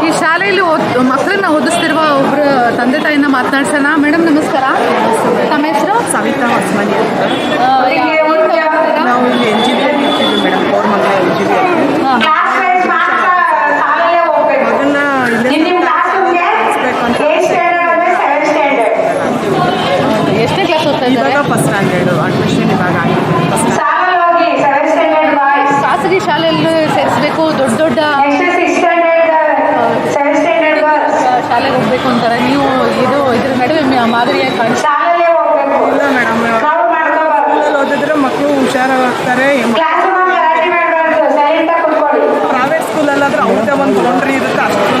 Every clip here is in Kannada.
ಈ ಶಾಲೆಯಲ್ಲಿ ಮಕ್ಕಳನ್ನ ಓದಿಸ್ತಿರುವ ಒಬ್ರು ತಂದೆ ತಾಯಿನ ಮಾತನಾಡ್ಸೋಣ. ಮೇಡಮ್ ನಮಸ್ಕಾರ. ತಮ್ಮ ಹೆಸರು? ಸವಿತಾ ಹೊಸಮನಿ ಅಂತ? ನಾವು ಇಲ್ಲಿ ಎನ್ ಜಿ ಬಿ ಇರ್ತೀವಿ madam Koramangala N G B ಹಾ. ಮಗನ್ನ ಇಲ್ಲೇ ಕಳಿಸ್ಬೇಕು ಅಂತ ಎಷ್ಟನೇ ಕ್ಲಾಸ್ ಓದ್ತಾ ಇದ್ದಾರೆ? ಫಸ್ಟ್ ಸ್ಟ್ಯಾಂಡರ್ಡು ಅಡ್ಮಿಷನ್ ಇವಾಗ ಖಾಸಗಿ ಶಾಲೆಯಲ್ಲಿ ಸೇರಿಸಬೇಕು ದೊಡ್ಡ ದೊಡ್ಡ ಶಾಲೆಗೆ ಹೋಗ್ಬೇಕು ಅಂತಾರೆ. ನೀವು ಇದು ಇದ್ರ ನಡುವೆ ಮಾದರಿಯಾಗಿ ಕಾಣಿಸ್ತಾ ಇಲ್ಲ ಮೇಡಮ್ ಓದಿದ್ರೆ ಮಕ್ಕಳು ಹುಷಾರಾಗ್ತಾರೆ. ಪ್ರೈವೇಟ್ ಸ್ಕೂಲಲ್ಲಾದ್ರೆ ಅವ್ರದ್ದೇ ಒಂದು ಬೌಂಡ್ರಿ ಇರುತ್ತೆ. ಅಷ್ಟರಲ್ಲೇ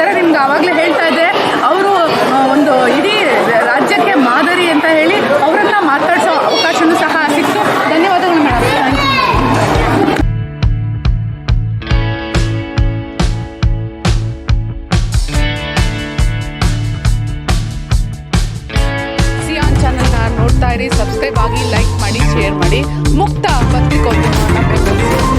ಬಂದಿದ್ದಾರೆ ನಿಮ್ಗೆ ಆವಾಗಲೇ ಹೇಳ್ತಾ ಇದ್ದೆ. ಅವರು ಒಂದು ಇಡೀ ರಾಜ್ಯಕ್ಕೆ ಮಾದರಿ ಅಂತ ಹೇಳಿ ಅವರನ್ನ ಮಾತಾಡಿಸೋ ಅವಕಾಶನೂ ಸಹ ಸಿಕ್ತು. ಧನ್ಯವಾದಗಳು ಮೇಡಮ್. ಸಿಯಾನ್ ಚಾನಲ್ನ ನೋಡ್ತಾ ಇರಿ, ಸಬ್ಸ್ಕ್ರೈಬ್ ಆಗಿ ಲೈಕ್ ಮಾಡಿ, ಶೇರ್ ಮಾಡಿ. ಮುಕ್ತ ಪತ್ರಿಕೋದ್ಯಮವನ್ನು ಬೆಂಬಲಿಸಿ